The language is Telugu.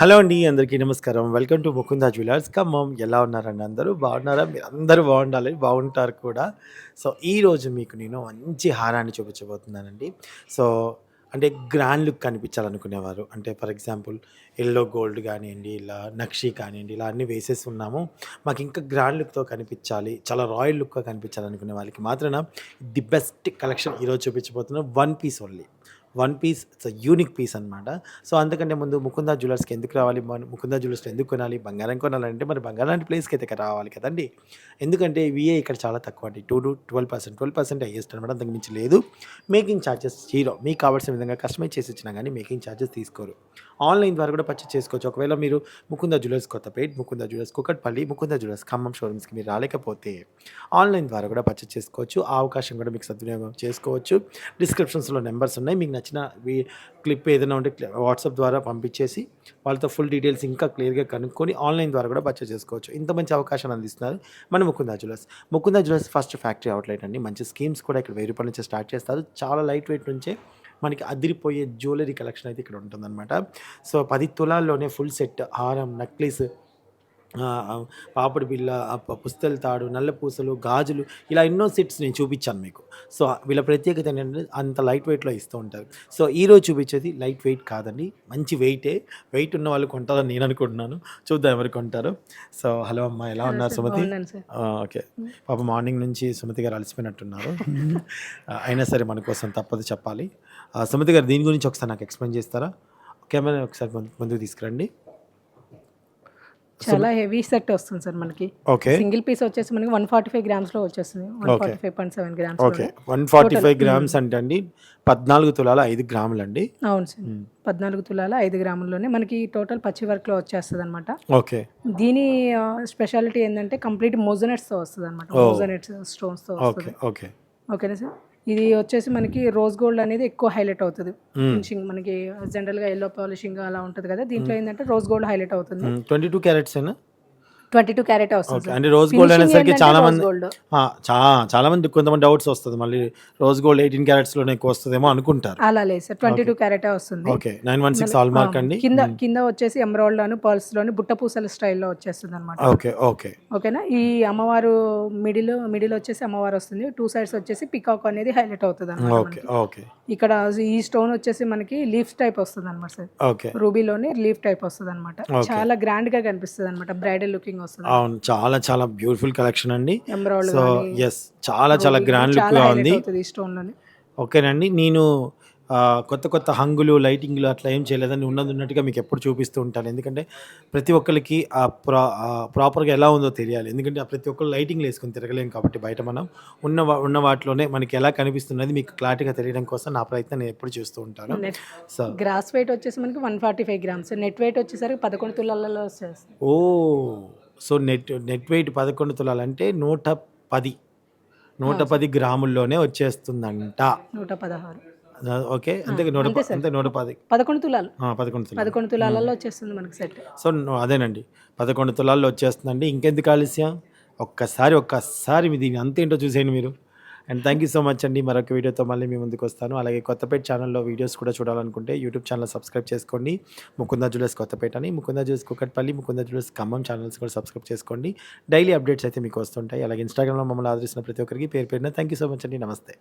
హలో అండి అందరికీ నమస్కారం. Welcome to Mukunda jewellers. Khammam ఎలా ఉన్నారండి అందరూ? బాగున్నారా? మీరు అందరూ బాగుండాలి బాగుంటారు కూడా. సో ఈరోజు మీకు నేను మంచి హారాన్ని చూపించబోతున్నానండి. సో అంటే గ్రాండ్ లుక్ కనిపించాలనుకునేవారు. అంటే ఫర్ ఎగ్జాంపుల్ ఎల్లో గోల్డ్ కానివ్వండి ఇలా నక్షి కానివ్వండి ఇలా అన్నీ వేసేసి ఉన్నాము మాకు ఇంకా గ్రాండ్ లుక్తో కనిపించాలి చాలా రాయల్ లుక్గా కనిపించాలనుకునే వాళ్ళకి మాత్రమే ది బెస్ట్ కలెక్షన్ ఈరోజు చూపించబోతున్నాం. One piece only. One piece it's unique piece అనమాట సో అందుకంటే ముందు ముకుందా జ్యువెలర్స్కి ఎందుకు రావాలి? ముకుందా జ్యువెలర్స్లో ఎందుకు కొనాలి? బంగారం కొనాలంటే మరి బంగారం లాంటి ప్లేస్కి అయితే ఇక్కడ రావాలి కదండి. ఎందుకంటే విఏ ఇక్కడ చాలా తక్కువ అండి. Two to twelve percent twelve percent highest అనమాట అంతకు మించి లేదు. Making charges zero. మీకు కావాల్సిన విధంగా కస్టమైజ్ చేసి ఇచ్చినా కానీ మేకింగ్ ఛార్జెస్ తీసుకోరు. ఆన్లైన్ ద్వారా కూడా పర్చేస్ చేసుకోవచ్చు. ఒకవేళ మీరు Mukunda jewellers Kothapet Mukunda jewellers Kukatpally Mukunda jewellers Khammam షోరూమ్స్కి మీరు రాలేకపోతే ఆన్లైన్ ద్వారా కూడా పర్చేస్ చేసుకోవచ్చు. ఆ అవకాశం కూడా మీకు సద్వినియోగం చేసుకోవచ్చు. డిస్క్రిప్షన్స్లో నెంబర్స్ ఉన్నాయి. మీకు నచ్చిన క్లిప్ ఏదైనా ఉంటే వాట్సాప్ ద్వారా పంపించేసి వాళ్ళతో ఫుల్ డీటెయిల్స్ ఇంకా క్లియర్గా కనుక్కొని ఆన్లైన్ ద్వారా కూడా పర్చేస్ చేసుకోవచ్చు. ఇంత మంచి అవకాశాన్ని అందిస్తున్నారు మన Mukunda jewellers. Mukunda jewellers first factory outlet అండి. మంచి స్కీమ్స్ కూడా ఇక్కడ వెయ్యి రూపాయల నుంచి స్టార్ట్ చేస్తారు. చాలా లైట్ వెయిట్ నుంచే మనకి అదిరిపోయే జ్యువెలరీ కలెక్షన్ అయితే ఇక్కడ ఉంటుందన్నమాట. సో పది తులాల్లోనే ఫుల్ సెట్ హారం నెక్లెస్ పాపడి బిళ్ళ ప- పుస్తెల తాడు నల్ల పూసలు గాజులు ఇలా ఎన్నో సెట్స్ నేను చూపించాను మీకు. సో వీళ్ళ ప్రత్యేకత ఏంటంటే అంత లైట్ వెయిట్లో ఇస్తూ ఉంటారు. సో ఈరోజు చూపించేది లైట్ వెయిట్ కాదండి మంచి వెయిటే. వెయిట్ ఉన్న వాళ్ళు కొంటారని నేను అనుకుంటున్నాను. చూద్దాం ఎవరు కొంటారు. సో హలో అమ్మ ఎలా ఉన్నారు సుమతి? ఓకే. పాప మార్నింగ్ నుంచి సుమతి గారు అలసిపోయినట్టున్నారు. అయినా సరే మన కోసం తప్పదు చెప్పాలి. సుమతి గారు దీని గురించి ఒకసారి నాకు ఎక్స్ప్లెయిన్ చేస్తారా? కెమెరా ఒకసారి ముందు- ముందుకు తీసుకురండి. చాలా హెవీ సెట్ వస్తుంది సార్ మనకి. ఓకే సింగిల్ పీస్ వచ్చేసి మనకి వన్ ఫార్టీ ఫైవ్ గ్రామ్స్లో వచ్చేస్తుంది. One. Forty five point seven grams okay one forty five grams అంటే అండి పద్నాలుగు తులాల ఐదు గ్రాములు అండి అవును సార్. పద్నాలుగు తులాల ఐదు గ్రాముల్లోనే మనకి టోటల్ పచ్చి వర్క్లో వచ్చేస్తుంది అనమాట ఓకే దీని స్పెషాలిటీ ఏంటంటే కంప్లీట్ మోజనెట్స్తో వస్తుంది అనమాట Oh. మోజనెట్స్ స్టోన్స్తో ఓకే వస్తుంది. ఓకే ఓకేనా సార్? ఇది వచ్చేసి మనకి రోజ్ గోల్డ్ అనేది ఎక్కువ హైలైట్ అవుతుంది. ఫినిషింగ్ మనకి జనరల్గా ఎల్లో పాలిషింగ్ అలా ఉంటుంది కదా దీంట్లో ఏంటంటే రోజ్ గోల్డ్ హైలైట్ అవుతుంది. ట్వంటీ టూ క్యారెట్స్ అయినా ట్వంటీ టూ క్యారెట్ వస్తుంది అంటే రోజ్ గోల్డ్ అనేసరికి చాలా మంది చాలా మంది కొంతమంది డౌట్స్ వస్తుంది. మళ్ళీ రోజ్ గోల్డ్ ఎయిటీన్ క్యారెట్స్లోనే ఎక్కువ వస్తుందేమో అనుకుంటారు. అలా లేదు సార్. ట్వంటీ టూ క్యారెటే వస్తుంది. Okay. Nine one six hallmark అండి. కింద కింద వచ్చేసి ఎమరాల్డ్ లోను పర్ల్స్లోని బుట్ట పూసల స్టైల్లో వచ్చేస్తుంది అనమాట ఓకే ఓకే. ఓకేనా? ఈ అమ్మవారు మిడిల్ మిడిల్ వచ్చేసి అమ్మవారు వస్తుంది. టూ సైడ్స్ వచ్చేసి పికాక్ అనేది హైలైట్ అవుతుంది అనమాట ఓకే ఓకే. ఇక్కడ ఈ స్టోన్ వచ్చేసి మనకి లీఫ్ టైప్ వస్తుంది అనమాట సార్. ఓకే. రూబీలోని లీఫ్ టైప్ వస్తుంది అనమాట. చాలా గ్రాండ్గా కనిపిస్తుంది అనమాట బ్రైడల్ లుకింగ్ వస్తుంది? అవును చాలా చాలా బ్యూటిఫుల్ కలెక్షన్ అండి. సో ఎస్ చాలా చాలా గ్రాండ్ లుక్గా ఉంది. ఓకేనండి నేను కొత్త కొత్త హంగులు లైటింగ్లు అట్లా ఏం చేయలేదని ఉన్నది ఉన్నట్టుగా మీకు ఎప్పుడు చూపిస్తూ ఉంటాను. ఎందుకంటే ప్రతి ఒక్కరికి ఆ ప్రా ప్రాపర్గా ఎలా ఉందో తెలియాలి. ఎందుకంటే ఆ ప్రతి ఒక్కరు లైటింగ్లు వేసుకొని తిరగలేం కాబట్టి బయట మనం ఉన్న ఉన్న వాటిలోనే మనకి ఎలా కనిపిస్తున్నది మీకు క్లారిటీగా తెలియడం కోసం నా ప్రయత్నం నేను ఎప్పుడు చూస్తూ ఉంటాను. సో గ్రాస్ వెయిట్ వచ్చేసి మనకి one forty five grams net weight వచ్చేసరికి పదకొండు తులాలలో వచ్చేస్తుంది. ఓ సో నెట్ నెట్ వెయిట్ పదకొండు తులాలంటే నూట పది నూట పది గ్రాముల్లోనే వచ్చేస్తుందంట. నూట పదహారు. ఓకే అంతే నూట అంతే నూట పది. పదకొండు తులాలు. పదకొండు తులాలు. పదకొండు తులాలలో వచ్చేస్తుంది మనకి సెట్. సో అదేనండి. పదకొండు తులాల్లో వచ్చేస్తుందండి. ఇంకెందుకు ఆలస్యం? ఒక్కసారి ఒక్కసారి మీ దీని అంతేంటో చూసేయండి మీరు. And thank you so much అండి. మరొక వీడియోతో మళ్ళీ మీ ముందుకు వస్తాను. అలాగే కొత్తపేట ఛానల్లో వీడియోస్ కూడా చూడాలనుకుంటే యూట్యూబ్ ఛానల్ సబ్స్క్రైబ్ చేసుకోండి. ముకుందా జ్యువెలర్స్ కొత్తపేట అని Mukunda jewellers Kukatpally Mukunda jewellers Khammam channels కూడా సబ్స్క్రైబ్ చేసుకోండి. డైలీ అప్డేట్స్ అయితే మీకు వస్తుంటాయి. అలాగే ఇన్స్టాగ్రామ్లో మమ్మల్ని ఆదరిస్తున్న ప్రతి ఒక్కరికి పేరు పేరున థ్యాంక్ యూ సో మచ్ అండి. నమస్తే.